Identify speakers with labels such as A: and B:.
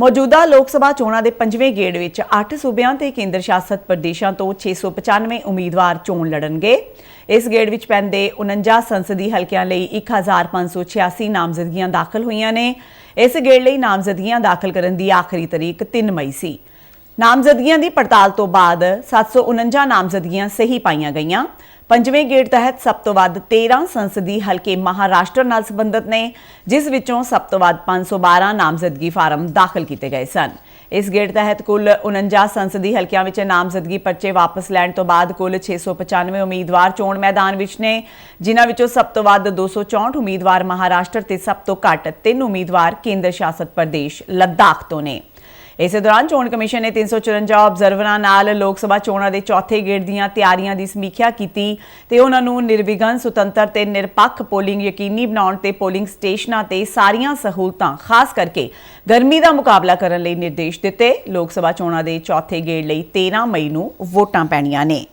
A: ਮੌਜੂਦਾ ਲੋਕ ਸਭਾ ਚੋਣਾਂ ਦੇ ਪੰਜਵੇਂ ਗੇੜ ਵਿੱਚ 8 ਸੂਬਿਆਂ ਤੇ ਕੇਂਦਰ ਸ਼ਾਸਤ ਪ੍ਰਦੇਸ਼ਾਂ ਤੋਂ 695 ਉਮੀਦਵਾਰ ਚੋਣ ਲੜਨਗੇ। ਇਸ ਗੇੜ ਵਿੱਚ ਪੈਂਦੇ 49 ਸੰਸਦੀ ਹਲਕਿਆਂ ਲਈ 1586 ਨਾਮਜ਼ਦਗੀਆਂ ਦਾਖਲ ਹੋਈਆਂ ਨੇ। ਇਸ ਗੇੜ ਲਈ ਨਾਮਜ਼ਦਗੀਆਂ ਦਾਖਲ ਕਰਨ ਦੀ ਆਖਰੀ ਤਾਰੀਖ 3 ਮਈ ਸੀ। ਨਾਮਜ਼ਦਗੀਆਂ ਦੀ ਪੜਤਾਲ ਤੋਂ ਬਾਅਦ 749 ਨਾਮਜ਼ਦਗੀਆਂ ਸਹੀ ਪਾਈਆਂ ਗਈਆਂ। ਪੰਜਵੇਂ ਗੇੜ ਤਹਿਤ ਸਭ ਤੋਂ ਵੱਧ 13 ਸੰਸਦੀ ਹਲਕੇ ਮਹਾਰਾਸ਼ਟਰ ਨਾਲ ਸੰਬੰਧਿਤ ਨੇ, ਜਿਸ ਵਿੱਚੋਂ ਸਭ ਤੋਂ ਵੱਧ 512 ਨਾਮਜ਼ਦਗੀ ਫਾਰਮ ਦਾਖਲ ਕੀਤੇ ਗਏ ਸਨ। ਇਸ ਗੇੜ ਤਹਿਤ ਕੁੱਲ 49 ਸੰਸਦੀ ਹਲਕਿਆਂ ਵਿੱਚ ਨਾਮਜ਼ਦਗੀ ਪਰਚੇ ਵਾਪਸ ਲੈਣ ਤੋਂ ਬਾਅਦ ਕੁੱਲ 695 ਉਮੀਦਵਾਰ ਚੋਣ ਮੈਦਾਨ ਵਿੱਚ ਨੇ, ਜਿਨ੍ਹਾਂ ਵਿੱਚੋਂ ਸਭ ਤੋਂ ਵੱਧ 264 ਉਮੀਦਵਾਰ ਮਹਾਰਾਸ਼ਟਰ ਤੇ ਸਭ ਤੋਂ ਘੱਟ 3 ਉਮੀਦਵਾਰ ਕੇਂਦਰ ਸ਼ਾਸਤ ਪ੍ਰਦੇਸ਼, ਲੱਦਾਖ ਤੋਂ ਨੇ। ਇਸੇ ਦੌਰਾਨ ਚੋਣ ਕਮਿਸ਼ਨ ਨੇ 354 ਆਬਜ਼ਰਵਰਾਂ ਨਾਲ ਲੋਕ ਸਭਾ ਚੋਣਾਂ ਦੇ ਚੌਥੇ ਗੇੜ ਦੀਆਂ ਤਿਆਰੀਆਂ ਦੀ ਸਮੀਖਿਆ ਕੀਤੀ ਤੇ ਉਹਨਾਂ ਨੂੰ ਨਿਰਵਿਘਨ, ਸੁਤੰਤਰ ਤੇ ਨਿਰਪੱਖ ਪੋਲਿੰਗ ਯਕੀਨੀ ਬਣਾਉਣ ਤੇ ਪੋਲਿੰਗ ਸਟੇਸ਼ਨਾਂ ਤੇ ਸਾਰੀਆਂ ਸਹੂਲਤਾਂ, ਖਾਸ ਕਰਕੇ ਗਰਮੀ ਦਾ ਮੁਕਾਬਲਾ ਕਰਨ ਲਈ ਨਿਰਦੇਸ਼ ਦਿੱਤੇ। ਲੋਕ ਸਭਾ ਚੋਣਾਂ ਦੇ ਚੌਥੇ ਗੇੜ ਲਈ 13 ਮਈ ਨੂੰ ਵੋਟਾਂ ਪੈਣੀਆਂ ਨੇ।